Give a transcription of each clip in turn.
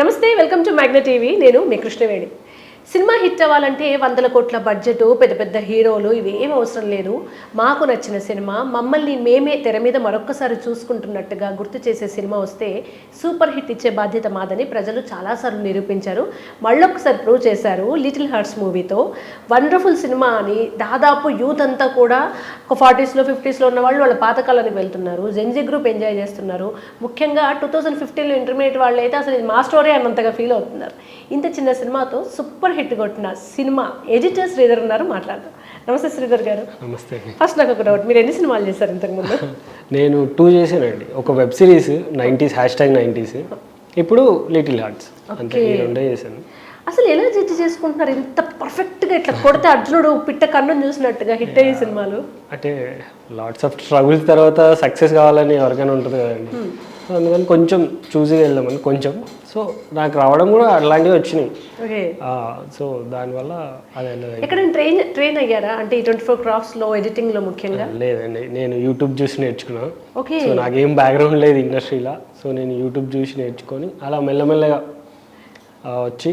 నమస్తే welcome to Magna TV. నేను మీ Krishnaveni. Cinema hit అవ్వాలంటే వందల కోట్ల బడ్జెట్ పెద్ద పెద్ద హీరోలు ఇవి ఏం అవసరం లేదు. మాకు నచ్చిన సినిమా మమ్మల్ని మేమే తెర మీద మరొక్కసారి చూసుకుంటున్నట్టుగా గుర్తు చేసే సినిమా వస్తే సూపర్ హిట్ ఇచ్చే బాధ్యత మాదని ప్రజలు చాలాసార్లు నిరూపించారు. మళ్ళొక్కసారి ప్రూవ్ చేశారు లిటిల్ హార్ట్స్ మూవీతో. వండర్ఫుల్ సినిమా అని దాదాపు యూత్ అంతా కూడా ఒక ఫార్టీస్లో ఫిఫ్టీస్లో ఉన్న వాళ్ళు వాళ్ళ పాతకాలానికి వెళ్తున్నారు. జెన్జీ గ్రూప్ ఎంజాయ్ చేస్తున్నారు. ముఖ్యంగా టూ థౌజండ్ ఫిఫ్టీన్లో ఇంటర్మీడియట్ వాళ్ళు అయితే అసలు ఇది మా స్టోరీ అన్నంతగా ఫీల్ అవుతున్నారు. ఇంత చిన్న సినిమాతో సూపర్ హిట్ కొట్టిన సినిమా ఎడిటర్ శ్రీధర్ ఉన్నారు మాట్లాడదాం. నమస్తే శ్రీధర్ గారు. నమస్తే. ఫస్ట్ నాకు ఒక డౌట్ మీరు ఎన్ని సినిమాలు చేశారు ఇంతకుముందు నేను టూ చేశానండి. ఒక web series nineties hash tag nineties ఇప్పుడు లిటిల్ హార్ట్స్ అంతే రెండే చేశాను. అసలు ఎలా జడ్జి చేసుకుంటున్నారు? ఇంత పర్ఫెక్ట్గా ఇట్లా కొడితే అర్జునుడు పిట్ట కన్ను చూసినట్టుగా హిట్ అయ్యే సినిమాలు. అంటే లాట్స్ ఆఫ్ స్ట్రగుల్స్ తర్వాత సక్సెస్ కావాలని ఎవరికైనా ఉంటుంది కదండి. సో అందుకని కొంచెం చూసి వెళ్దామని కొంచెం సో నాకు రావడం కూడా అలాంటివి వచ్చినాయి. ఓకే. సో దానివల్ల అది ఎక్కడ ట్రైన్ ట్రైన్ అయ్యారా? అంటే ఈ ట్వంటీ ఫోర్ క్రాఫ్ట్స్లో ఎడిటింగ్లో ముఖ్యంగా? లేదండి. నేను యూట్యూబ్ చూసి నేర్చుకున్నా. ఓకే. సో నాకేం బ్యాక్గ్రౌండ్ లేదు ఇండస్ట్రీలో. సో నేను యూట్యూబ్ చూసి నేర్చుకొని అలా మెల్లమెల్లగా వచ్చి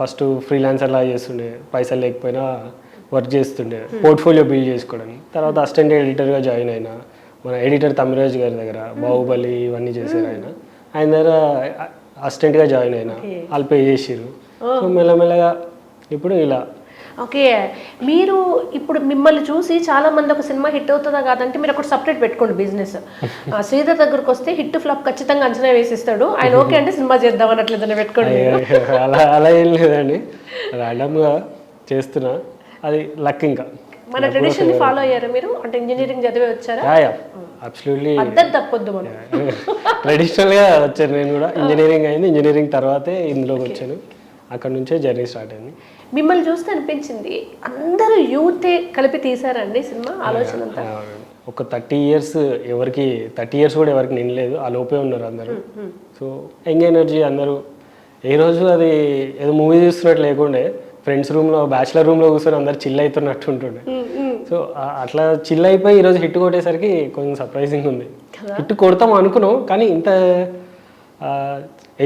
ఫస్ట్ ఫ్రీలాన్సర్ లా చేస్తుండే. పైసలు లేకపోయినా వర్క్ చేస్తుండే. పోర్ట్ఫోలియో బిల్డ్ చేసుకోవడానికి తర్వాత అసిస్టెంట్ ఎడిటర్గా జాయిన్ అయినా. మన ఎడిటర్ తమిరాజ్ గారి దగ్గర బాహుబలి ఇవన్నీ చేశారు ఆయన. ఆయన దగ్గర అసిస్టెంట్గా జాయిన్ అయినా. వాళ్ళు పే చేసిర్రు. సో మెల్లమెల్లగా ఇప్పుడు ఇలా. ఓకే. మీరు ఇప్పుడు మిమ్మల్ని చూసి చాలా మంది ఒక సినిమా హిట్ అవుతుందా కాదంటే మీరు ఒకటి సపరేట్ పెట్టుకోండి బిజినెస్. శ్రీధర్ దగ్గరకు వస్తే హిట్ ఫ్లాప్ ఖచ్చితంగా అంచనా వేసిస్తాడు. ఆయన ఓకే అంటే సినిమా చేద్దాం అన్నట్లు పెట్టుకోండి. అలా అలా ఏం లేదండి. ర్యాండమ్గా చేస్తున్నా. అది లక్ ఇంకా. మన ట్రెడిషన్ ఫాలో అయ్యారా మీరు? అంటే ఇంజనీరింగ్ చదివే వచ్చారా? యా అబ్సల్యూట్లీ పద్ధతి తప్పొద్దు మనం ట్రెడిషనల్గా వచ్చాను నేను కూడా. ఇంజనీరింగ్ అయింది. ఇంజనీరింగ్ తర్వాతే ఇందులోకి వచ్చాను. అక్కడ నుంచే జర్నీ స్టార్ట్ అయింది. మిమ్మల్ని చూస్తే అనిపించింది అందరూ యూతే కలిపి తీసారండి సినిమా ఆలోచన అంతా? ఒక థర్టీ ఇయర్స్ ఎవరికి థర్టీ ఇయర్స్ కూడా ఎవరికి నిండలేదు. ఆ లోపే ఉన్నారు అందరూ. సో యంగ్ ఎనర్జీ అందరూ. ఏ రోజు అది ఏదో మూవీ చూస్తున్నట్టు లేకుండే ఫ్రెండ్స్ రూమ్లో బ్యాచిలర్ రూమ్లో కూర్చొని అందరు చిల్ అవుతున్నట్టు ఉంటుండే. సో అట్లా చిల్ అయిపోయి ఈరోజు హిట్ కొట్టేసరికి కొంచెం సర్ప్రైజింగ్ ఉంది. హిట్ కొడతాం అనుకున్నాం కానీ ఇంత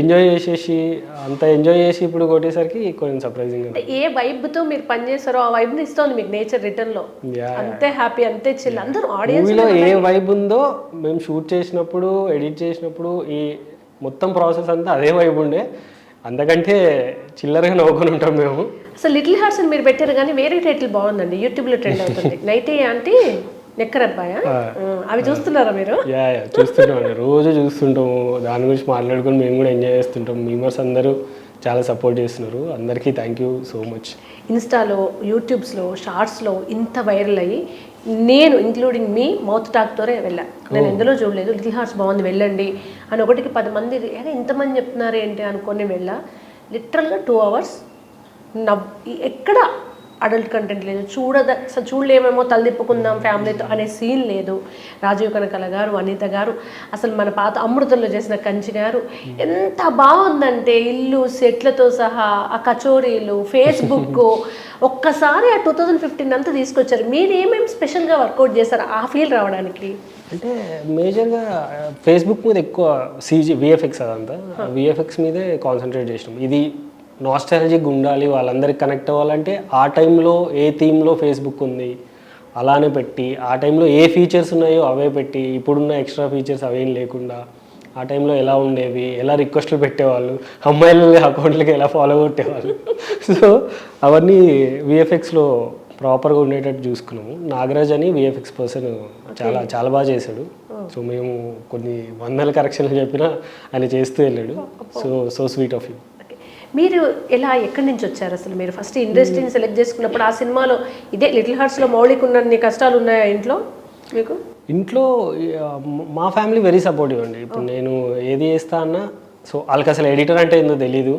ఎంజాయ్ చేసేసి అంత ఎంజాయ్ చేసి ఇప్పుడు కొట్టేసరికి కొంచెం సర్ప్రైజింగ్ ఏ వైబ్తో మీరు పని చేస్తారో ఆ వైబ్ని ఇస్తోంది మీకు నేచర్ రిటర్న్లో. అంతే హ్యాపీ అంతే చిల్ అందరూ ఆడియన్స్ మూవీలో ఏ వైబ్ ఉందో మేము షూట్ చేసినప్పుడు ఎడిట్ చేసినప్పుడు ఈ మొత్తం ప్రాసెస్ అంతా అదే వైబ్ ఉండే. అంతకంటే చిల్లరగా నవ్వుకొని ఉంటాం మేము. అసలు లిటిల్ హార్ట్స్ అని మీరు పెట్టారు కానీ వేరే టైటిల్ బాగుందండి. యూట్యూబ్లో ట్రెండ్ అవుతుంది. నైటే అంటే నెక్కర్ అబ్బాయా అవి చూస్తున్నారా మీరు? యా యా చూస్తుంటాం అండి. రోజు చూస్తుంటాము దాని గురించి మాట్లాడుకొని మేము కూడా ఎంజాయ్ చేస్తుంటాం. మీమర్స్ అందరూ చాలా సపోర్ట్ చేస్తున్నారు. అందరికీ థ్యాంక్ యూ సో మచ్ ఇన్స్టాలో యూట్యూబ్స్లో షార్ట్స్లో ఇంత వైరల్ అయ్యి నేను ఇంక్లూడింగ్ మీ మౌత్ టాక్తోనే వెళ్ళా. నేను ఎందులో చూడలేదు లిటిల్ హార్ట్స్ బాగుంది వెళ్ళండి. అని ఒకటికి పది మంది "ఏగా ఇంతమంది చెప్తున్నారు ఏంటి అనుకొని వెళ్ళా. లిటరల్గా టూ అవర్స్ నవ్ ఎక్కడ అడల్ట్ కంటెంట్ లేదు. చూడద చూడలేమేమో తలదిప్పుకుందాం ఫ్యామిలీతో అనే సీన్ లేదు. రాజీవ్ కనకల గారు అనిత గారు అసలు మన పాత అమృతంలో చేసిన కంచి గారు ఎంత బాగుందంటే ఇల్లు సెట్లతో సహా ఆ కచోరీలు ఫేస్బుక్ ఒక్కసారి ఆ టూ థౌజండ్ ఫిఫ్టీన్ అంతా తీసుకొచ్చారు. మీరు ఏమేమి స్పెషల్గా వర్కౌట్ చేశారు ఆ ఫీల్ రావడానికి? అంటే మేజర్గా ఫేస్బుక్ మీద ఎక్కువ సీజీ విఎఫ్ఎక్స్ అదంతా. విఎఫ్ఎక్స్ మీదే కాన్సన్ట్రేట్ చేసినాం. ఇది నాస్టాలజిక్ ఉండాలి వాళ్ళందరికి కనెక్ట్ అవ్వాలంటే ఆ టైంలో ఏ థీమ్లో ఫేస్బుక్ ఉంది అలానే పెట్టి ఆ టైంలో ఏ ఫీచర్స్ ఉన్నాయో అవే పెట్టి ఇప్పుడున్న ఎక్స్ట్రా ఫీచర్స్ అవేం లేకుండా ఆ టైంలో ఎలా ఉండేవి ఎలా రిక్వెస్ట్లు పెట్టేవాళ్ళు అమ్మాయిల అకౌంట్లకి ఎలా ఫాలో కొట్టేవాళ్ళు. సో అవన్నీ విఎఫ్ఎక్స్లో ప్రాపర్గా ఉండేటట్టు చూసుకున్నాము. నాగరాజ్ అని విఎఫ్ఎక్స్ పర్సన్ చాలా చాలా బాగా చేశాడు. సో మేము కొన్ని వందల కరెక్షన్లు చెప్పినా ఆయన చేస్తూ వెళ్ళాడు. So so sweet of you. మీరు ఎలా ఎక్కడి నుంచి వచ్చారు అసలు మీరు? ఫస్ట్ ఇండస్ట్రీని సెలెక్ట్ చేసుకున్నప్పుడు ఆ సినిమాలో ఇదే లిటిల్ హార్ట్స్లో మౌలిక ఉన్నన్ని కష్టాలు ఉన్నాయా ఇంట్లో మీకు? ఇంట్లో మా ఫ్యామిలీ వెరీ సపోర్టివ్ అండి. ఇప్పుడు నేను ఏది చేస్తా అన్నా సో వాళ్ళకి అసలు ఎడిటర్ అంటే ఏందో తెలీదు.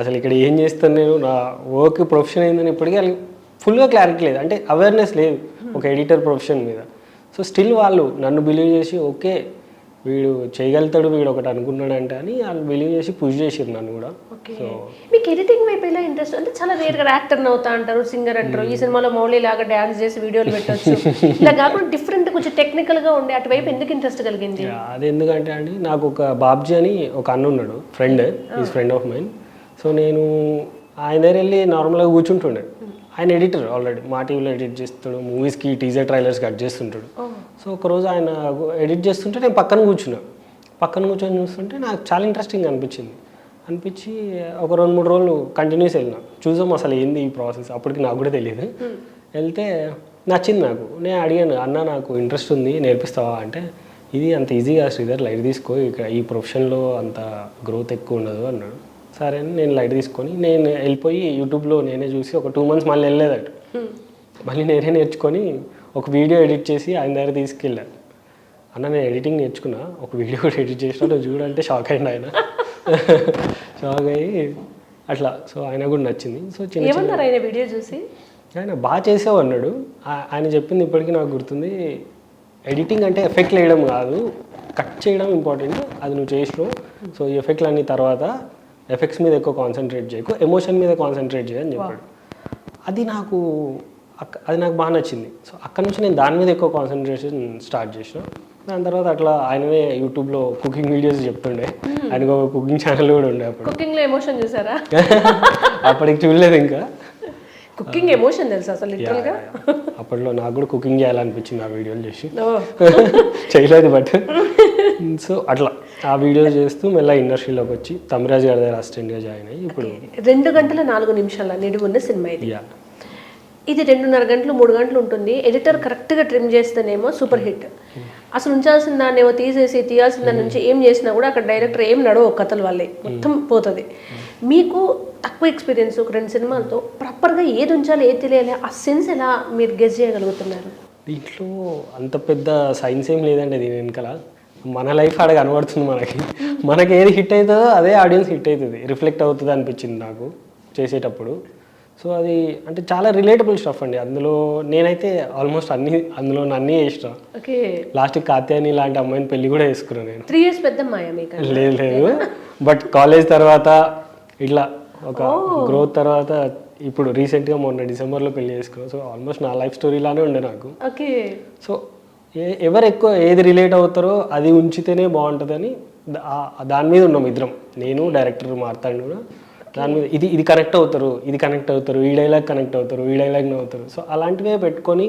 అసలు ఇక్కడ ఏం చేస్తాను నేను నా వర్క్ ప్రొఫెషన్ ఏందని ఇప్పటికీ వాళ్ళకి ఫుల్గా క్లారిటీ లేదు. అంటే అవేర్నెస్ లేదు ఒక ఎడిటర్ ప్రొఫెషన్ మీద. సో స్టిల్ వాళ్ళు నన్ను బిలీవ్ చేసి ఓకే వీడు చేయగలుగుతాడు వీడు ఒకటి అనుకున్నాడంటే అని వాళ్ళు బిలీవ్ చేసి పుష్ చేసిరు నన్ను కూడా. సో మీకు ఎడిటింగ్ వైపు ఎలా ఇంట్రెస్ట్ అంటే చాలా రేర్గా యాక్టర్ అవుతా అంటారు సింగర్ అంటారు. ఈ సినిమాలో మౌలి లాగా డాన్స్ చేసి వీడియోలు పెట్టొచ్చు. ఇలా కాకుండా డిఫరెంట్ కొంచెం టెక్నికల్గా ఉండే అటువైపు ఎందుకు ఇంట్రెస్ట్ కలిగింది? అది ఎందుకంటే అండి నాకు ఒక బాబ్జీ అని ఒక అన్న ఉన్నాడు friend is friend of mine so నేను ఆయన దగ్గర వెళ్ళి నార్మల్గా కూర్చుంటుండే. ఆయన ఎడిటర్ ఆల్రెడీ మా టీవీలో ఎడిట్ చేస్తాడు మూవీస్కి టీజర్ ట్రైలర్స్ కట్ చేస్తుంటాడు. సో ఒకరోజు ఆయన ఎడిట్ చేస్తుంటే నేను పక్కన కూర్చున్నా. పక్కన కూర్చొని చూస్తుంటే నాకు చాలా ఇంట్రెస్టింగ్ అనిపించింది. అనిపించి ఒక రెండు మూడు రోజులు కంటిన్యూస్ వెళ్ళిన. చూసాం అసలు ఏంది ఈ ప్రాసెస్? అప్పటికి నాకు కూడా తెలియదు. వెళ్తే నచ్చింది నాకు. నేను అడిగాను అన్న నాకు ఇంట్రెస్ట్ ఉంది నేర్పిస్తావా? అంటే ఇది అంత ఈజీగా శ్రీధర్ లైట్ తీసుకో ఇక్కడ ఈ ప్రొఫెషన్లో అంత గ్రోత్ ఎక్కువ ఉండదు అన్నాడు. సరే అని నేను లైట్ తీసుకొని నేను వెళ్ళిపోయి యూట్యూబ్లో నేనే చూసి ఒక టూ మంత్స్ మళ్ళీ వెళ్ళలేదట. మళ్ళీ నేనే నేర్చుకొని ఒక వీడియో ఎడిట్ చేసి ఆయన దగ్గర తీసుకెళ్ళాను అన్న నేను ఎడిటింగ్ నేర్చుకున్నా. ఒక వీడియో కూడా ఎడిట్ చేసిన నువ్వు చూడంటే షాక్ అయింది ఆయన. షాక్ అయ్యి అట్లా. సో ఆయన కూడా నచ్చింది. సో చిన్న ఆయన వీడియో చూసి? ఆయన బాగా చేసావు అన్నాడు. ఆయన చెప్పింది ఇప్పటికీ నాకు గుర్తుంది. ఎడిటింగ్ అంటే ఎఫెక్ట్లు వేయడం కాదు. కట్ చేయడం ఇంపార్టెంట్. అది నువ్వు చేసినావు. సో ఈ ఎఫెక్ట్లు అన్ని తర్వాత ఎఫెక్ట్స్ మీద ఎక్కువ కాన్సన్ట్రేట్ చేయకు ఎమోషన్ మీద కాన్సన్ట్రేట్ చేయని చెప్పాడు. అది నాకు అది నాకు బాగా నచ్చింది. సో అక్కడ నుంచి నేను దాని మీద ఎక్కువ కాన్సన్ట్రేషన్ స్టార్ట్ చేసిన. దాని తర్వాత అట్లా ఆయననే యూట్యూబ్లో కుకింగ్ వీడియోస్ చెప్తుండే. ఆయనకు ఒక కుకింగ్ ఛానల్ కూడా ఉండే అప్పుడు. కుకింగ్లో ఎమోషన్ చూసారా? అప్పటికి చూడలేదు ఇంకా. కుకింగ్ ఎమోషన్ తెలుసా అసలు లిటరల్గా? అప్పట్లో నాకు కూడా కుకింగ్ చేయాలనిపించింది ఆ వీడియోలు చేసి. చేయలేదు బట్ సో అట్లా. ఆ వీడియోస్ చేస్తూ మెల్ల ఇండస్ట్రీలోకి వచ్చి తమిరాజ్ గారి దగ్గర అసిస్టెంట్గా జాయిన్ అయ్యి ఇప్పుడు రెండు గంటల నాలుగు నిమిషాల నిడుగున్న సినిమా ఇది. ఇది రెండున్నర గంటలు మూడు గంటలు ఉంటుంది. ఎడిటర్ కరెక్ట్గా ట్రిమ్ చేస్తేనేమో సూపర్ హిట్ అసలు ఉంచాల్సిన దాన్ని ఏమో తీసేసి తీయాల్సిన దాని నుంచి ఏం చేసినా కూడా అక్కడ డైరెక్టర్ ఏం నడవ కథల వల్లే మొత్తం పోతుంది. మీకు తక్కువ ఎక్స్పీరియన్స్ ఒక రెండు సినిమాలతో ప్రాపర్గా ఏది ఉంచాలి ఏది తెలియాలి ఆ సెన్స్ ఎలా మీరు గెస్ చేయగలుగుతున్నారు? దీంట్లో అంత పెద్ద సైన్స్ ఏం లేదండి దీని వెనకాల. మన లైఫ్ ఆడ కనబడుతుంది మనకి. మనకి ఏది హిట్ అవుతుందో అదే ఆడియన్స్ హిట్ అవుతుంది రిఫ్లెక్ట్ అవుతుంది అనిపించింది నాకు చేసేటప్పుడు. సో అది అంటే చాలా రిలేటబుల్ స్టఫ్ అండి. అందులో నేనైతే ఆల్మోస్ట్ అన్ని అందులో అన్నీ చేసిన. ఓకే. లాస్ట్ కాత్యాని లాంటి అమ్మాయిని పెళ్ళి కూడా వేసుకున్నాను నేను. త్రీ ఇయర్స్ పెద్ద లేదు లేదు. బట్ కాలేజ్ తర్వాత ఇట్లా ఒక గ్రోత్ తర్వాత ఇప్పుడు రీసెంట్గా మొన్న డిసెంబర్లో పెళ్ళి చేసుకున్నాను సో ఆల్మోస్ట్ నా లైఫ్ స్టోరీ లానే ఉండే నాకు. ఓకే. సో ఏ ఎవరు ఎక్కువ ఏది రిలేట్ అవుతారో అది ఉంచితేనే బాగుంటుందని దాని మీద ఉన్నాం ఇద్దరం. నేను డైరెక్టర్ మారుతాను కూడా. దాని మీద ఇది ఇది కనెక్ట్ అవుతారు ఇది కనెక్ట్ అవుతారు ఈ డైలాగ్ కనెక్ట్ అవుతారు ఈ డైలాగ్ అవుతారు. సో అలాంటివే పెట్టుకొని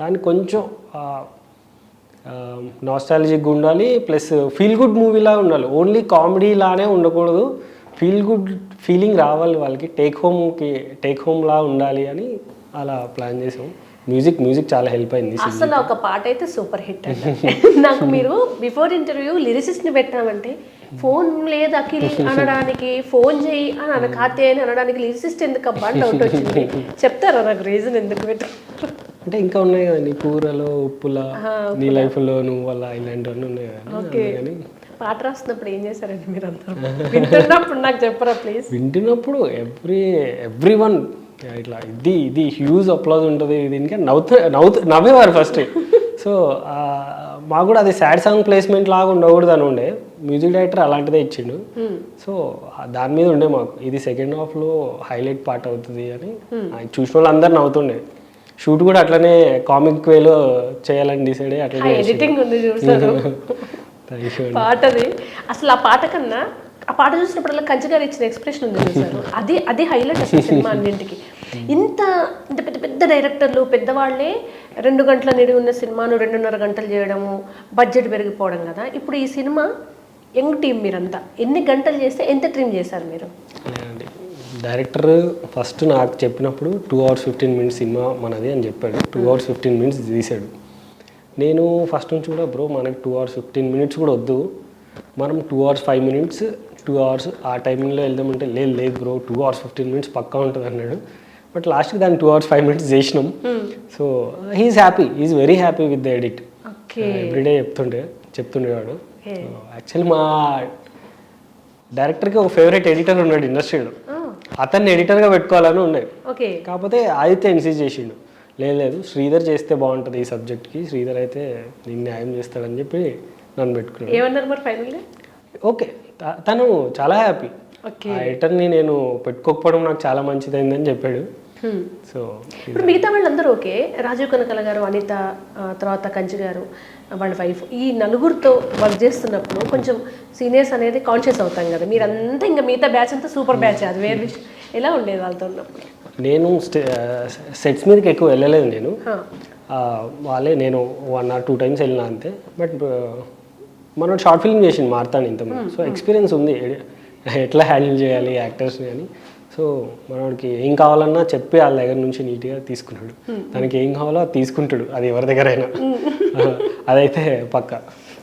దాన్ని కొంచెం నాస్టాలజిక్గా ఉండాలి ప్లస్ ఫీల్ గుడ్ మూవీలా ఉండాలి. ఓన్లీ కామెడీ లానే ఉండకూడదు. ఫీల్ గుడ్ ఫీలింగ్ రావాలి వాళ్ళకి. టేక్ హోమ్కి టేక్ హోమ్ లా ఉండాలి అని అలా ప్లాన్ చేసాం. మ్యూజిక్ మ్యూజిక్ చాలా హెల్ప్ అయింది అసలు ఒక పాట అయితే సూపర్ హిట్ అండి నాకు మీరు బిఫోర్ ఇంటర్వ్యూ లిరిసిస్ట్ని పెట్టామంటే ఫోన్ లేదు అఖిల్ అనడానికి ఫోన్ చేయి అని అన కాతే అని అనడానికి లిరిసిస్ట్ ఎందుకు అబ్బా డౌట్ వచ్చింది. చెప్తారా నాకు రీజన్ ఎందుకు పెట్టు అంటే ఇంకా ఉన్నాయి కదండి. కూరలో ఉప్పుల నీ లైఫ్లో నువ్వు అలా ఇలాంటివన్నీ ఉన్నాయి ఓకే. కదా పాట రాస్తున్నప్పుడు ఏం చేశారండి మీరు అందరూ వింటున్నప్పుడు నాకు చెప్పరా ప్లీజ్? వింటున్నప్పుడు ఎవ్రీ ఎవ్రీ వన్ ఇట్లా ఇది ఇది హ్యూజ్ అప్లాజ్ ఉంటుంది దీనికి. నవ్వుతూ నవ్వుతూ నవ్వేవారు ఫస్ట్. సో మాకు కూడా అది సాడ్ సాంగ్ ప్లేస్మెంట్ లాగా ఉండకూడదు అని ఉండే. మ్యూజిక్ డైరెక్టర్ అలాంటిదే ఇచ్చిండు. సో ఆ దాని మీద ఉండే మాకు. ఇది సెకండ్ హాఫ్లో హైలైట్ పార్ట్ అవుతుంది అని. ఆయన చూసిన వాళ్ళు అందరు నవ్వుతుండే. షూట్ కూడా అట్లనే కామిక్ వేలో చేయాలని డిసైడ్ అయ్యి అట్లనే పాటది. అసలు ఆ పాట కన్నా ఆ పాట చూసినప్పుడల్లా కంచగారు ఇచ్చిన ఎక్స్ప్రెషన్ ఉంది చూసారు అది అది హైలైట్ అసలు సినిమా అన్నింటికి. ఇంత ఇంత పెద్ద పెద్ద డైరెక్టర్లు పెద్దవాళ్ళే రెండు గంటల నిడి ఉన్న సినిమాను రెండున్నర గంటలు చేయడము బడ్జెట్ పెరిగిపోవడం కదా. ఇప్పుడు ఈ సినిమా యంగ్ టీం మీరంతా ఎన్ని గంటలు చేస్తే ఎంత ట్రిమ్ చేశారు మీరు? డైరెక్టర్ ఫస్ట్ నాకు చెప్పినప్పుడు two hours fifteen minutes cinema మనది అని చెప్పాడు. టూ అవర్స్ ఫిఫ్టీన్ మినిట్స్ తీసాడు నేను ఫస్ట్ నుంచి కూడా బ్రో మనకి టూ అవర్స్ ఫిఫ్టీన్ మినిట్స్ కూడా వద్దు. మనం two hours five minutes two hours ఆ టైమింగ్లో వెళ్దామంటే లేదు లేదు bro two hours fifteen minutes పక్కా ఉంటుంది అన్నాడు. బట్ లాస్ట్కి దాన్ని టూ అవర్స్ ఫైవ్ మినిట్స్ చేసినాం. So he's happy is very happy with the edit everyday చెప్తుండే చెప్తుండేవాడు యాక్చువల్లీ మా డైరెక్టర్కి ఒక ఫేవరెట్ ఎడిటర్ ఉన్నాడు ఇండస్ట్రీలో అతన్ని ఎడిటర్గా పెట్టుకోవాలని ఉండే. కాకపోతే ఆదిత్య ఇన్సిస్ట్ చేసిండు. లేదు లేదు శ్రీధర్ చేస్తే బాగుంటుంది ఈ సబ్జెక్ట్కి. శ్రీధర్ అయితే నేను న్యాయం చేస్తాడని చెప్పి నన్ను పెట్టుకున్నాడు. ఏమన్నారు మరి ఫైనల్గా ఓకే తను చాలా హ్యాపీ. ఆ ఎడిటర్ని నేను పెట్టుకోకపోవడం నాకు చాలా మంచిదైందని చెప్పాడు. సో ఇప్పుడు మిగతా వాళ్ళందరూ ఓకే. రాజీవ్ కనకల గారు అనిత తర్వాత కంచి గారు వాళ్ళ వైఫ్ ఈ నలుగురితో వర్క్ చేస్తున్నప్పుడు కొంచెం సీనియర్స్ అనేది కాన్షియస్ అవుతాం కదా. మీరంతా ఇంకా మిగతా బ్యాచ్ అంతా సూపర్ బ్యాచ్ అది వేరే ఎలా ఉండేది వాళ్ళతో ఉన్నప్పుడు? నేను స్టే సెట్స్ మీదకి ఎక్కువ వెళ్ళలేదు నేను. వాళ్ళే నేను వన్ ఆర్ టూ టైమ్స్ వెళ్ళినా అంతే. బట్ మనం షార్ట్ ఫిల్మ్ చేసింది మారుతాను ఇంతకుముందు సో ఎక్స్పీరియన్స్ ఉంది. ఎట్లా హ్యాండిల్ చేయాలి యాక్టర్స్ని అని. సో మనోడికి ఏం కావాలన్నా చెప్పి వాళ్ళ దగ్గర నుంచి నీట్గా తీసుకున్నాడు. తనకి ఏం కావాలో అది తీసుకుంటాడు. అది ఎవరి దగ్గర అయినా అదైతే పక్కా.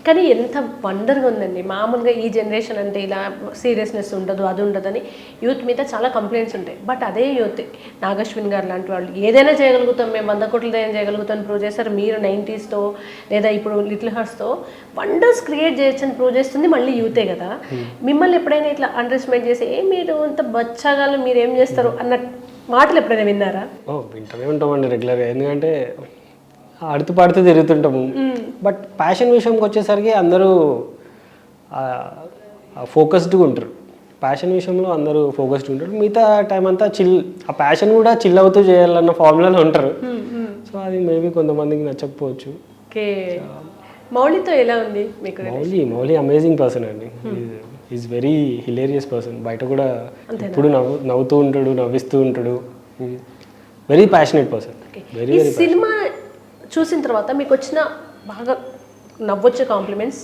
కానీ ఎంత వండర్గా ఉందండి. మామూలుగా ఈ జనరేషన్ అంటే ఇలా సీరియస్నెస్ ఉండదు అది ఉండదని యూత్ మీద చాలా కంప్లైంట్స్ ఉంటాయి. బట్ అదే యూత్ నాగశ్విన్ గారు లాంటి వాళ్ళు ఏదైనా చేయగలుగుతాం మేము వంద కోట్లతో ఏం చేయగలుగుతాం ప్రూవ్ చేస్తారు మీరు నైంటీస్తో లేదా ఇప్పుడు లిటిల్ హార్ట్స్తో వండర్స్ క్రియేట్ చేయొచ్చని ప్రూవ్ చేస్తుంది మళ్ళీ యూతే కదా. మిమ్మల్ని ఎప్పుడైనా ఇట్లా అండర్ ఎస్టిమేట్ చేసి ఏ మీరు ఇంత బచ్చాగాలు మీరు ఏం చేస్తారు? అన్న మాటలు ఎప్పుడైనా విన్నారా? ఓ వింటూనే ఉంటామండి రెగ్యులర్గా. ఎందుకంటే ఆడుతూ పాడుతూ తిరుగుతుంటాము. బట్ ప్యాషన్ విషయంకి వచ్చేసరికి అందరూ ఫోకస్డ్గా ఉంటారు. ప్యాషన్ విషయంలో అందరూ ఫోకస్డ్ ఉంటారు. మిగతా టైం అంతా చిల్ ఆ ప్యాషన్ కూడా చిల్ అవుతూ చేయాలన్న ఫార్ములాలో ఉంటారు. సో అది మేబీ కొంతమందికి నచ్చకపోవచ్చు. మౌళితో ఎలా ఉంది మీకు మౌలి మౌలి అమేజింగ్ పర్సన్ అండి. ఈజ్ వెరీ హిలేరియస్ పర్సన్ బయట కూడా ఎప్పుడు నవ్వు నవ్వుతూ ఉంటాడు నవ్విస్తూ ఉంటాడు. Very passionate person very cinema చూసిన తర్వాత మీకు వచ్చిన బాగా నవ్వొచ్చే కాంప్లిమెంట్స్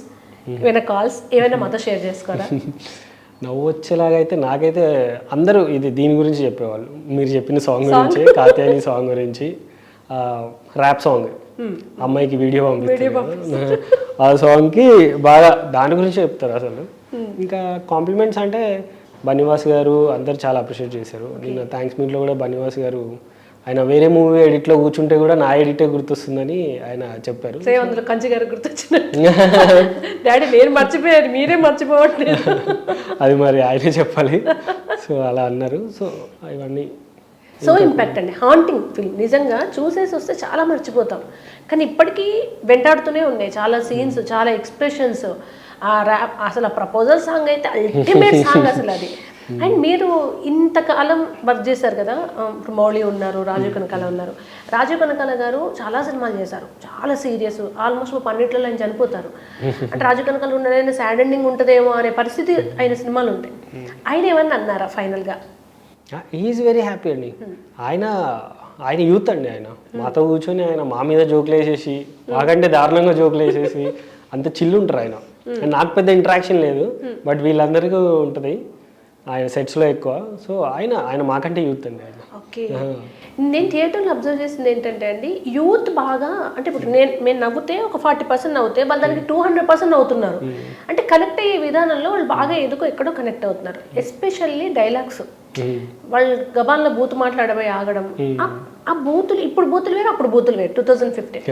ఏమైనా కాల్స్ ఏమైనా మాతో షేర్ చేసుకోరా? అయితే నాకైతే అందరూ ఇది దీని గురించి చెప్పేవాళ్ళు. మీరు చెప్పిన సాంగ్ గురించి కాత్యాయని సాంగ్ గురించి ర్యాప్ సాంగ్ అమ్మాయికి వీడియో పంపిస్తారు. ఆ సాంగ్కి బాగా దాని గురించి చెప్తారు అసలు. ఇంకా కాంప్లిమెంట్స్ అంటే బనివాస్ గారు అందరు చాలా అప్రిషియేట్ చేశారు. నిన్న థ్యాంక్స్ మీట్లో కూడా బనివాస్ గారు ఆయన వేరే మూవీ ఎడిట్లో కూర్చుంటే కూడా నా ఎడిటే గుర్తొస్తుందని ఆయన చెప్పారు. సేమ్ అందులో కంచి గారు గుర్తొచ్చినట్టు. డాడీ నేను మర్చిపోయారు మీరే మర్చిపోవట్లేదు. అది మరి ఆయనే చెప్పాలి. సో అలా అన్నారు. సో ఇవన్నీ సో ఇంపాక్ట్ అండి హాంటింగ్ ఫిల్మ్. నిజంగా చూసేసి వస్తే చాలా మర్చిపోతాం. కానీ ఇప్పటికీ వెంటాడుతూనే ఉన్నాయి. చాలా సీన్స్ చాలా ఎక్స్ప్రెషన్స్. ఆ ర్యాప్ అసలు ఆ ప్రపోజల్ సాంగ్ అయితే అల్టిమేట్ సాంగ్ అసలు అది. అండ్ మీరు ఇంతకాలం వర్క్ చేశారు కదా మౌళి ఉన్నారు రాజీవ్ కనకాల ఉన్నారు. రాజీవ్ కనకాల గారు చాలా సినిమాలు చేశారు చాలా సీరియస్ ఆల్మోస్ట్ పన్నెండులో ఆయన చనిపోతారు. అంటే రాజీవ్ కనకాల ఉన్న సాడ్ ఎండింగ్ ఉంటుందేమో అనే పరిస్థితి ఆయన సినిమాలు ఉంటాయి. ఆయన ఏమన్నా అన్నారా ఫైనల్గా? ఈజ్ వెరీ హ్యాపీ అండి. ఆయన ఆయన యూత్ అండి ఆయన. మాతో కూర్చొని ఆయన మా మీద జోకులు వేసేసి మాకంటే దారుణంగా జోకులు వేసేసి అంత చిల్లు ఉంటారు ఆయన. నాకు పెద్ద ఇంటరాక్షన్ లేదు బట్ వీళ్ళందరికీ ఉంటుంది. ఆయన సెట్స్లో ఎక్కువ. సో ఆయన ఆయన మాకంటే యూత్ అండి ఆయన. ఓకే. నేను థియేటర్లో అబ్జర్వ్ చేసింది ఏంటంటే అండి యూత్ బాగా అంటే ఇప్పుడు నేను మేము నవ్వుతే ఒక ఫార్టీ పర్సెంట్ నవ్వుతే వాళ్ళు దానికి టూ హండ్రెడ్ పర్సెంట్ నవ్వుతున్నారు. అంటే కనెక్ట్ అయ్యే విధానంలో వాళ్ళు బాగా ఎందుకో ఎక్కడో కనెక్ట్ అవుతున్నారు. Especially dialogues. వాళ్ళు గబాన్లో బూత్ మాట్లాడబోయి ఆగడం. ఆ- బూతులు ఇప్పుడు బూతులు వేరు అప్పుడు బూతులు వేరు టూ థౌజండ్ ఫిఫ్టీన్.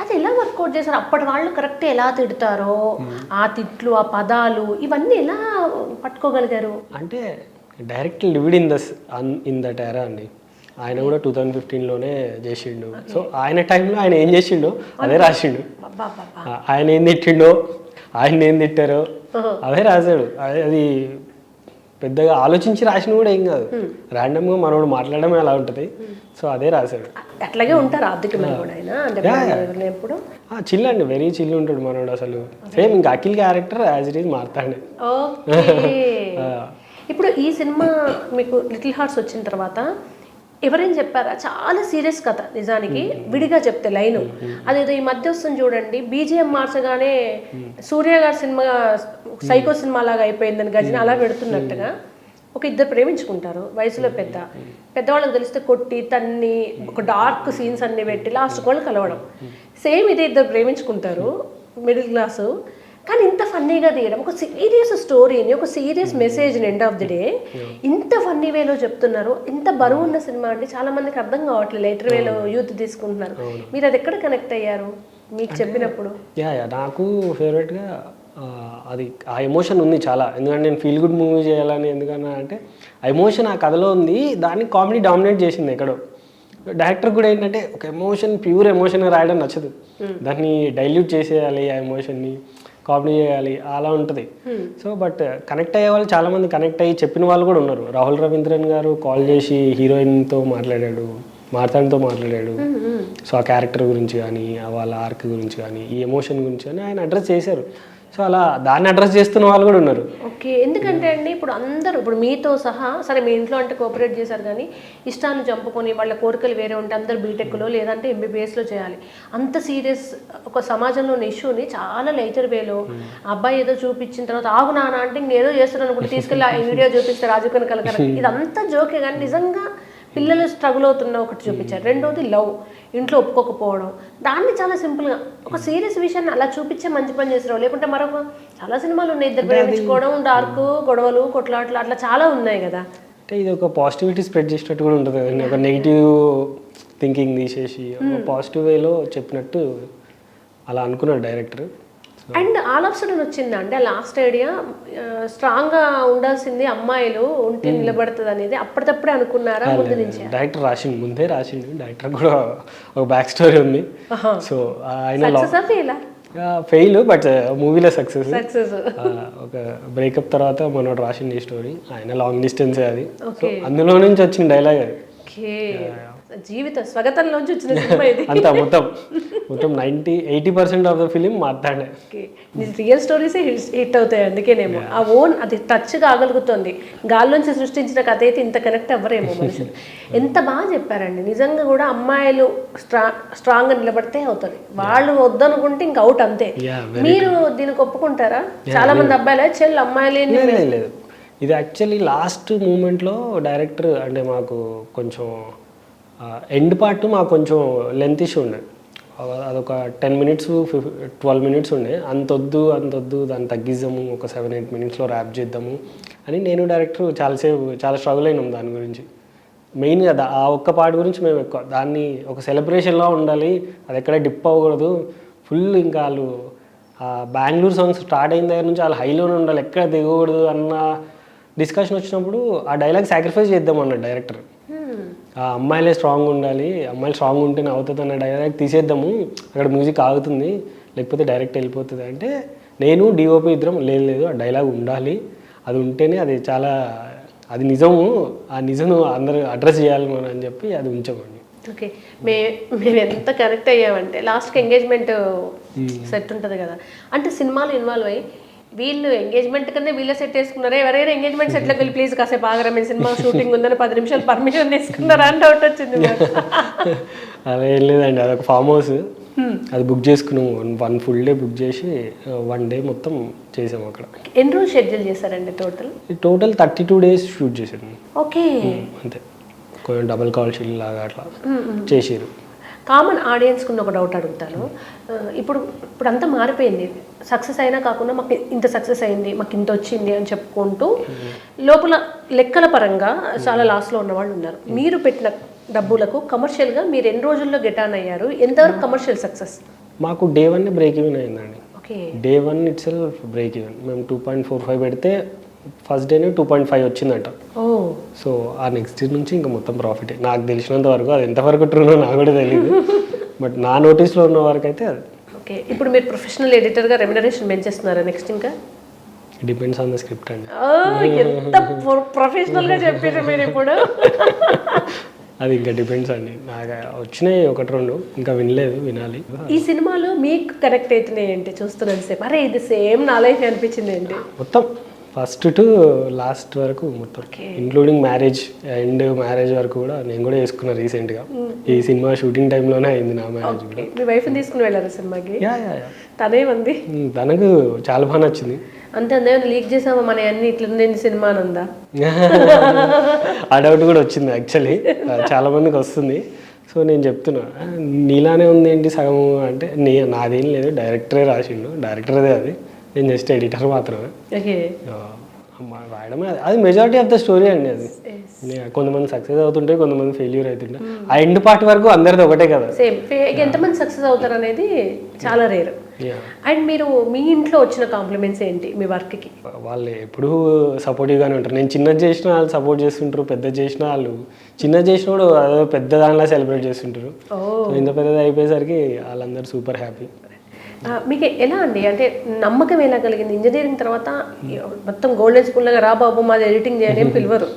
అది ఎలా వర్కౌట్ చేశారు? అప్పటి వాళ్ళు కరెక్ట్ ఎలా తిడతారో ఆ తిట్లు ఆ పదాలు ఇవన్నీ ఎలా పట్టుకోగలిగారు? అంటే direct lived in the in that era అండి. ఆయన కూడా టూ థౌజండ్ ఫిఫ్టీన్లోనే చేసిండు. సో ఆయన టైంలో ఆయన ఏం చేసిండో అదే రాసిండు. ఆయన ఏం తిట్టిండో ఆయన ఏం తిట్టారో అవే రాశాడు. అది అది పెద్దగా ఆలోచించి రాసిన కూడా ఏం కాదు. ర్యాండమ్గా మనోడు మాట్లాడమే అలా ఉంటుంది? సో అదే రాశాడు. అట్లాగే ఉంటారు చిల్ అండి వెరీ చిల్ ఉంటాడు మనోడు అసలు. సేమ్ ఇంకా Akhil character as it is మారుతాడు ఇప్పుడు ఈ సినిమా మీకు లిటిల్ హార్ట్స్ వచ్చిన తర్వాత ఎవరైనా చెప్పారా? చాలా సీరియస్ కథ నిజానికి. విడిగా చెప్తే లైను. అదేదో ఈ మధ్య వస్తుంది చూడండి. బీజిఎం మార్చగానే సూర్య గారి సినిమా సైకో సినిమా లాగా అయిపోయిందని గజన అలా పెడుతున్నట్టుగా ఒక ఇద్దరు ప్రేమించుకుంటారు వయసులో పెద్ద. పెద్దవాళ్ళకి తెలిస్తే కొట్టి తన్ని ఒక డార్క్ సీన్స్ అన్ని పెట్టి లాస్ట్ వాళ్ళు కలవడం. సేమ్ ఇదే ఇద్దరు ప్రేమించుకుంటారు మిడిల్ క్లాసు కానీ ఇంత ఫన్నీగా తీయడం ఒక సీరియస్ స్టోరీని ఒక serious message end of the day ఇంత ఫన్నీ వేలో చెప్తున్నారు. ఇంత బరువు ఉన్న సినిమా అంటే చాలా మందికి అర్థం కావట్లేదు లేటర్ వేలో యూత్ తీసుకుంటున్నారు. మీరు అది ఎక్కడ కనెక్ట్ అయ్యారు? మీకు చెప్పినప్పుడు. యా యా నాకు ఫేవరెట్గా అది ఆ ఎమోషన్ ఉంది చాలా. ఎందుకంటే నేను ఫీల్ గుడ్ మూవీ చేయాలని ఎందుకన్నా అంటే ఆ ఎమోషన్ ఆ కథలో ఉంది. దాన్ని కామెడీ డామినేట్ చేసింది ఎక్కడో. డైరెక్టర్ కూడా ఏంటంటే ఒక ఎమోషన్ ప్యూర్ ఎమోషన్ రాయడం నచ్చదు. దాన్ని డైల్యూట్ చేసేయాలి ఆ ఎమోషన్ని కామెడీ చేయాలి అలా ఉంటుంది. సో బట్ కనెక్ట్ అయ్యే వాళ్ళు చాలా మంది కనెక్ట్ అయ్యి చెప్పిన వాళ్ళు కూడా ఉన్నారు. రాహుల్ రవీంద్రన్ గారు కాల్ చేసి హీరోయిన్తో మాట్లాడాడు మార్తాండ్తో మాట్లాడాడు. సో ఆ క్యారెక్టర్ గురించి కానీ వాళ్ళ ఆర్క్ గురించి కానీ ఈ ఎమోషన్ గురించి కానీ ఆయన అడ్రస్ చేశారు. సో అలా దాన్ని అడ్రస్ చేస్తున్న వాళ్ళు కూడా ఉన్నారు. ఓకే ఎందుకంటే అండి ఇప్పుడు అందరూ ఇప్పుడు మీతో సహా సరే మీ ఇంట్లో అంటే కోఆపరేట్ చేశారు కానీ ఇష్టాన్ని చంపుకొని వాళ్ళ కోరికలు వేరే ఉంటే అందరు బీటెక్లో లేదంటే ఎంబీబీఎస్లో చేయాలి. అంత సీరియస్ ఒక సమాజంలోని ఇష్యూని చాలా లైటర్ వేలో అబ్బాయి ఏదో చూపించిన తర్వాత ఆగు నాన్న అంటే ఇంకేదో చేస్తున్నాను అనుకుంటే తీసుకెళ్ళి ఆ వీడియో చూపిస్తే రాజు కనకల ఇదంతా జోకే కానీ నిజంగా పిల్లలు స్ట్రగుల్ అవుతున్న ఒకటి చూపించారు. రెండోది లవ్ ఇంట్లో ఒప్పుకోకపోవడం. దాన్ని చాలా సింపుల్గా ఒక సీరియస్ విషయాన్ని అలా చూపించే మంచి పని చేస్తారు లేకుంటే మరొక చాలా సినిమాలు ఉన్నాయి ఇద్దరు ప్రేమించుకోవడం డార్క్ గొడవలు కొట్లాట్లు అట్లా చాలా ఉన్నాయి కదా. అంటే ఇది ఒక పాజిటివిటీ స్ప్రెడ్ చేసినట్టు కూడా ఉంటుంది. కదండి ఒక నెగిటివ్ థింకింగ్ తీసేసి ఒక పాజిటివ్ వేలో చెప్పినట్టు అలా అనుకున్నాడు director and all of sudden వచ్చిందా అంటే లాస్ట్ ఐడియా స్ట్రాంగ్గా ఉండాల్సింది అమ్మాయిలు ఉంటే నిలబడుతుంది అనేది అప్పటికప్పుడే అనుకున్నారా? ముందు నుంచి? డైరెక్టర్ రాసిండు ముందే రాసిండు. డైరెక్టర్ కూడా ఒక బ్యాక్ స్టోరీ ఉంది. సో ఆయన ఫెయిలా ఫెయిల్ బట్ మూవీలో సక్సెస్ సక్సెస్ ఒక బ్రేకప్ తర్వాత మనోడు రాసింది ఈ స్టోరీ ఆయన లాంగ్ డిస్టెన్స్ అది. సో అందులో నుంచి వచ్చిన డైలాగ్ అది. జీవిత స్వగతంలోంచి వచ్చిన సినిమా ఇది. అంతా మొత్తం మొత్తం ninety eighty percent of the film మాట్లాడే. రియల్ స్టోరీసే హిట్ అవుతాయి అందుకేనేమో. ఆ ఓన్ అది టచ్ కాగలుగుతుంది గాల్లోంచి సృష్టించిన కథ అయితే ఇంత కనెక్ట్ అవ్వరేమో మనుషులు. ఎంత బాగా చెప్పారండి. నిజంగా కూడా అమ్మాయిలు స్ట్రా స్ట్రాంగ్గా నిలబడితే అవుతుంది వాళ్ళు వద్దనుకుంటే ఇంక అవుట్ అంతే. మీరు దీనికి ఒప్పుకుంటారా? చాలా మంది అబ్బాయిలు చెల్లి అమ్మాయిలు ఏంది?" లేదు లేదు ఇది యాక్చువల్లీ లాస్ట్ మూమెంట్లో డైరెక్టర్ అంటే మాకు కొంచెం ఎండ్ పార్ట్ మాకు కొంచెం లెంత్ ఇష్యూ ఉండే. అదొక టెన్ మినిట్స్ ఫిఫ్ ట్వెల్వ్ మినిట్స్ ఉండే. అంతొద్దు అంతొద్దు దాన్ని తగ్గిద్దాము ఒక సెవెన్ ఎయిట్ మినిట్స్లో ర్యాప్ చేద్దాము అని నేను డైరెక్టర్ చాలాసేపు చాలా స్ట్రగుల్ అయినాం దాని గురించి. మెయిన్గా దా- ఆ ఒక్క పార్ట్ గురించి మేము ఎక్కువ దాన్ని ఒక సెలబ్రేషన్లో ఉండాలి అది ఎక్కడ డిప్ అవ్వకూడదు. ఫుల్ ఇంకా వాళ్ళు బెంగళూరు సాంగ్స్ స్టార్ట్ అయిన దగ్గర నుంచి వాళ్ళు హైలోనే ఉండాలి ఎక్కడ దిగకూడదు అన్న డిస్కషన్ వచ్చినప్పుడు ఆ డైలాగ్ సాక్రిఫైస్ చేద్దాం అన్నాడు డైరెక్టర్ అమ్మాయిలే స్ట్రాంగ్ ఉండాలి అమ్మాయిలు స్ట్రాంగ్ ఉంటేనే అవుతుంది అన్న డైలాగ్ తీసేద్దాము. అక్కడ మ్యూజిక్ ఆగుతుంది లేకపోతే డైరెక్ట్ వెళ్ళిపోతుంది. అంటే నేను డిఓపి ఇద్దరం లేదు లేదు ఆ డైలాగ్ ఉండాలి. అది ఉంటేనే అది చాలా అది నిజము ఆ నిజం అందరూ అడ్రస్ చేయాలి మనం అని చెప్పి అది ఉంచామండి. ఓకే. మే మేము ఎంత కనెక్ట్ అయ్యామంటే లాస్ట్కి ఎంగేజ్మెంట్ సెట్ ఉంటుంది కదా. అంటే సినిమాలు ఇన్వాల్వ్ అయ్యి వీళ్ళు ఎంగేజ్మెంట్ కన్నా వీళ్ళే సెట్ వేసుకున్నారా. ఎవరైనా ఎంగేజ్మెంట్ సెట్లోకి వెళ్ళి ప్లీజ్ కాసేపు ఆగరా మీ సినిమా షూటింగ్ ఉందని పది నిమిషాలు పర్మిషన్ తీసుకున్నారా? అని డౌట్ వచ్చింది. అలా ఏం లేదండి. అదొక ఫామ్ హౌస్ అది బుక్ చేసుకున్నాము. One one full day book చేసి వన్ డే మొత్తం చేసాము అక్కడ. ఎన్ని రోజులు షెడ్యూల్ చేశారండి total total thirty two days shoot చేసాడు ఓకే. అంతే. కొంచెం డబల్ కాల్ షీల్ లాగా అట్లా చేసారు కామన్ ఆడియన్స్కి ఉన్న ఒక డౌట్ అడుగుతాను. ఇప్పుడు ఇప్పుడు అంతా మారిపోయింది. సక్సెస్ అయినా కాకుండా మాకు ఇంత సక్సెస్ అయింది మాకు ఇంత వచ్చింది అని చెప్పుకుంటూ లోపల లెక్కల పరంగా చాలా లాస్లో ఉన్న వాళ్ళు ఉన్నారు. మీరు పెట్టిన డబ్బులకు కమర్షియల్గా మీరు ఎన్ని రోజుల్లో గెట్ ఆన్ అయ్యారు? ఎంతవరకు కమర్షియల్ సక్సెస్? మాకు డే వన్ బ్రేక్ ఈవెన్ అయిందండి. Okay. Day one itself break even. మేము టూ పాయింట్ ఫోర్ ఫైవ్ పెడితే ఫస్ట్ డేనే టూ పాయింట్ ఫైవ్ వచ్చిందంట. ఓ. సో ఆ నెక్స్ట్ డే నుంచి ఇంకా మొత్తం ప్రాఫిట్ నాకు తెలిసినంత వరకు అది ఎంతవరకు ట్రూనో నాకు కూడా తెలియదు బట్ నా నోటీస్లో ఉన్న వరకు అయితే అది. ఓకే. ఇప్పుడు మీరు ప్రొఫెషనల్ ఎడిటర్గా రెమ్యునరేషన్ పెంచేస్తున్నారా నెక్స్ట్ ఇంకా? డిపెండ్స్ ఆన్ ద స్క్రిప్ట్ అండి. ఎంత ప్రొఫెషనల్గా చెప్పారు మీరు ఇప్పుడు. అది ఇంకా డిపెండ్స్ అండి. నాకు వచ్చినాయి ఒకటి రెండు. ఇంకా వినలేదు వినాలి. ఈ సినిమాలో మీకు కనెక్ట్ అవుతున్నాయి ఏంటి? చూస్తున్నాను సేపు. అరే ఇది సేమ్ నా లైఫ్ అనిపించింది ఏంటి? మొత్తం ఫస్ట్ టు లాస్ట్ వరకు మొత్తం. ఇంక్లూడింగ్ మ్యారేజ్ అండ్ మ్యారేజ్ వరకు కూడా నేను కూడా వేసుకున్నా రీసెంట్గా ఈ సినిమా షూటింగ్ టైంలోనే అయింది నా మ్యారేజ్ కూడా. మీ వైఫ్ని తీసుకుని వెళ్ళారు సినిమాకి? తనేమంది? ఉమ్, తనకు చాలా బాగా నచ్చింది. అంతే అందేమైనా లీక్ చేసామా మన అన్ని ఇట్లా నేను సినిమా ఉందా ఆ డౌట్ కూడా వచ్చింది యాక్చువల్లీ చాలా మందికి వస్తుంది. సో నేను చెప్తున్నా. "ఆ, నీలానే ఉంది ఏంటి సగం అంటే నీ నాదేం లేదు. డైరెక్టరే రాసిండు. డైరెక్టర్దే అది. నేను జస్ట్ ఎడిటర్ మాత్రమే. రాయడమే అది- అది మెజారిటీ ఆఫ్ ద స్టోరీ అండి అది. కొంతమంది సక్సెస్ అవుతుంటే కొంతమంది ఫెయిల్యూర్ అవుతుంటే. ఆ ఎండ్ పార్ట్ వరకు అందరిది ఒకటే కదా. సేమ్ ఎంతమంది సక్సెస్ అవుతారు అనేది చాలా రేర్. అండ్ మీరు మీ ఇంట్లో వచ్చిన కాంప్లిమెంట్స్ ఏంటి మీ వర్క్కి? వాళ్ళు ఎప్పుడూ సపోర్టివ్గానే ఉంటారు. నేను చిన్నది చేసినా వాళ్ళు సపోర్ట్ చేస్తుంటారు పెద్ద చేసినా వాళ్ళు చిన్నది చేసినా కూడా పెద్ద దానిలా సెలబ్రేట్ చేస్తుంటారు. ఇంత పెద్దది అయిపోయేసరికి వాళ్ళందరూ సూపర్ హ్యాపీ మీకు ఎలా అండి? అంటే నమ్మకం ఎలా కలిగింది? ఇంజనీరింగ్ తర్వాత మొత్తం గోల్డెన్ స్కూల్ లాగా రా బాబు మాది ఎడిటింగ్ చేయని ఏం పిలవరు.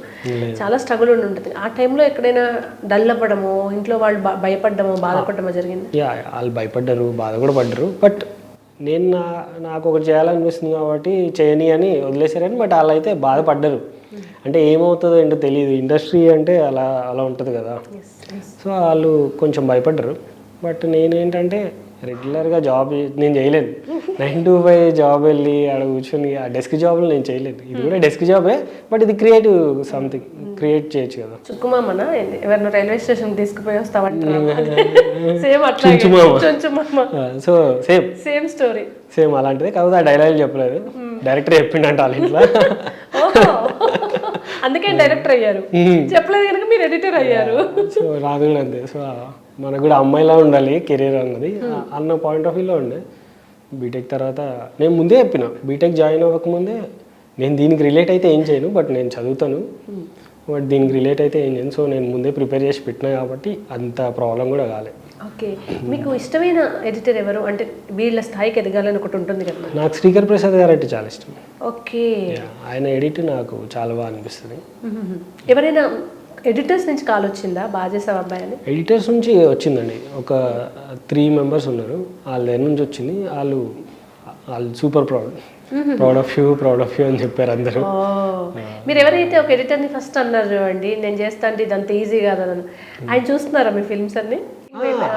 చాలా స్ట్రగుల్ ఉండి ఉంటుంది. ఆ టైంలో ఎక్కడైనా డల్ అవ్వడమో ఇంట్లో వాళ్ళు భయపడ్డమో బాధపడమో జరిగింది? యా వాళ్ళు భయపడ్డారు బాధ కూడా పడ్డారు. బట్ నేను నా నాకు ఒకటి చేయాలనిపిస్తుంది కాబట్టి చేయని అని వదిలేశారని బట్ వాళ్ళు అయితే బాధపడ్డారు. అంటే ఏమవుతుందో ఏంటో తెలియదు ఇండస్ట్రీ అంటే అలా అలా ఉంటుంది కదా. సో వాళ్ళు కొంచెం భయపడ్డారు. బట్ నేనేంటంటే రెగ్యులర్గా జాబ్ నేను చేయలేను నైన్ టు ఫైవ్ జాబ్ వెళ్ళి ఆడ కూర్చొని ఆ డెస్క్ జాబ్లు నేను చేయలేను ఇది కూడా డెస్క్ జాబే బట్ ఇది క్రియేటివ్ సంథింగ్ క్రియేట్ చేయొచ్చు కదా. చుక్కుమామనా? ఎవరినో రైల్వే స్టేషన్ తీసుకుపోయి. చుంచుమామ. So same same story same అలాంటిదే. కాకపోతే ఆ డైలాగ్ చెప్పలేదు. డైరెక్టర్ చెప్పిండంట వాళ్ళ ఇంట్లో. అందుకే డైరెక్టర్ అయ్యారు. చెప్పలేదు కనుక మీరు ఎడిటర్ అయ్యారు. సో రాదు అంతే. సో మనకు కూడా అమ్మాయిలా ఉండాలి కెరీర్ అన్నది. అన్న పాయింట్ ఆఫ్ వ్యూలో ఉండే. బీటెక్ తర్వాత నేను ముందే చెప్పిన బీటెక్ జాయిన్ అవ్వకముందే నేను దీనికి రిలేట్ అయితే ఏం చేయను బట్ నేను చదువుతాను. బట్ దీనికి రిలేట్ అయితే ఏం చేయను. సో నేను ముందే ప్రిపేర్ చేసి పెట్టినా కాబట్టి అంత ప్రాబ్లం కూడా కాలే. ఓకే. మీకు ఇష్టమైన ఎడిటర్ ఎవరు? అంటే వీళ్ళ స్థాయికి ఎదగాలని ఒకటి ఉంటుంది కదా. నాకు శ్రీకర్ ప్రసాద్ గారు అంటే చాలా ఇష్టం. ఓకే. ఆయన ఎడిట్ నాకు చాలా బాగా అనిపిస్తుంది. ఎవరైనా ఎడిటర్స్ నుంచి కాల్ వచ్చిందా? బాగా చేసావు అబ్బాయి అని? ఎడిటర్స్ నుంచి వచ్చిందండి. ఒక త్రీ మెంబర్స్ ఉన్నారు. వాళ్ళ దగ్గర నుంచి వచ్చింది. వాళ్ళు వాళ్ళు super proud proud of you proud of you అని చెప్పారు అందరూ. మీరు ఎవరైతే ఒక ఎడిటర్ని ఫస్ట్ అన్నారు చూడండి నేను చేస్తా అంటే ఇదంత ఈజీ కాదని ఆయన చూస్తున్నారా మీ ఫిల్మ్స్ అన్ని?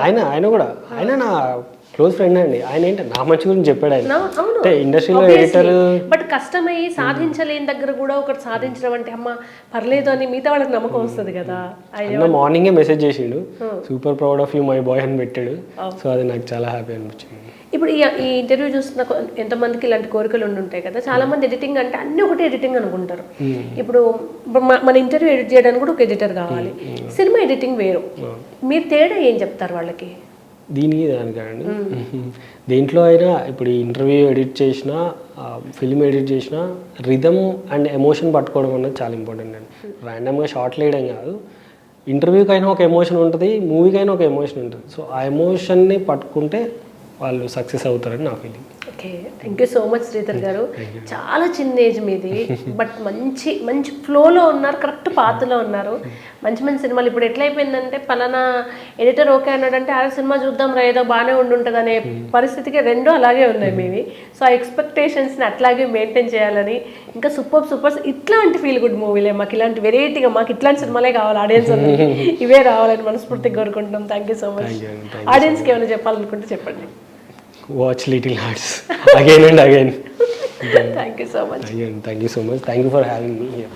ఆయన ఆయన కూడా. ఆయన నా క్లోజ్ ఫ్రెండ్ అండి. ఆయన ఏంటి నా మంచి గురించి చెప్పాడు ఆయన. అంటే ఇండస్ట్రీలో ఎడిటర్ బట్ కష్టమయ్యి సాధించలేని దగ్గర కూడా ఒకటి సాధించడం అంటే అమ్మ పర్లేదు అని మిగతా వాళ్ళకి నమ్మకం వస్తుంది కదా. ఆయన మార్నింగే మెసేజ్ చేసిండు. Super proud of you my boy అని పెట్టాడు. సో అది నాకు చాలా హ్యాపీ అనిపించింది. ఇప్పుడు ఈ ఇంటర్వ్యూ చూస్తున్న ఎంతమందికి ఇలాంటి కోరికలు ఉండి ఉంటాయి కదా చాలా మంది ఎడిటింగ్ అంటే అన్ని ఒకటి ఎడిటింగ్ అనుకుంటారు. ఇప్పుడు మన ఇంటర్వ్యూ ఎడిట్ చేయడానికి కూడా ఒక ఎడిటర్ కావాలి. సినిమా ఎడిటింగ్ వేరు. మీరు తేడా ఏం చెప్తారు వాళ్ళకి? దీనికి దానికండి. దేంట్లో అయినా ఇప్పుడు ఇంటర్వ్యూ ఎడిట్ చేసినా ఫిల్మ్ ఎడిట్ చేసినా రిథమ్ అండ్ ఎమోషన్ పట్టుకోవడం అనేది చాలా ఇంపార్టెంట్ అండి. ర్యాండమ్గా షార్ట్లు వేయడం కాదు. ఇంటర్వ్యూకైనా ఒక ఎమోషన్ ఉంటుంది మూవీకైనా ఒక ఎమోషన్ ఉంటుంది. సో ఆ ఎమోషన్ని పట్టుకుంటే వాళ్ళు సక్సెస్ అవుతారని నా feeling okay thank you so much Sridhar గారు. చాలా చిన్న ఏజ్ మీది బట్ మంచి మంచి ఫ్లోలో ఉన్నారు కరెక్ట్ పాత్రలో ఉన్నారు. మంచి మంచి సినిమాలు. ఇప్పుడు ఎట్లా అయిపోయిందంటే పలానా ఎడిటర్ ఓకే అన్నాడంటే ఆ సినిమా చూద్దాం రా ఏదో బాగానే ఉండుంటుంది అనే పరిస్థితికి రెండు అలాగే ఉన్నాయి మీవి. సో ఆ ఎక్స్పెక్టేషన్స్ని అట్లాగే మెయింటైన్ చేయాలని ఇంకా సూపర్ సూపర్ ఇట్లాంటి ఫీల్ గుడ్ మూవీలే మాకు ఇలాంటి వెరైటీగా మాకు ఇట్లాంటి సినిమాలే కావాలి ఆడియన్స్ ఇవే రావాలని మనస్ఫూర్తిగా కోరుకుంటున్నాం. థ్యాంక్ యూ సో మచ్ ఆడియన్స్కి ఏమైనా చెప్పాలనుకుంటే చెప్పండి. watch Little Hearts again and again. thank you so much. Thank you so much. Thank you for having me here.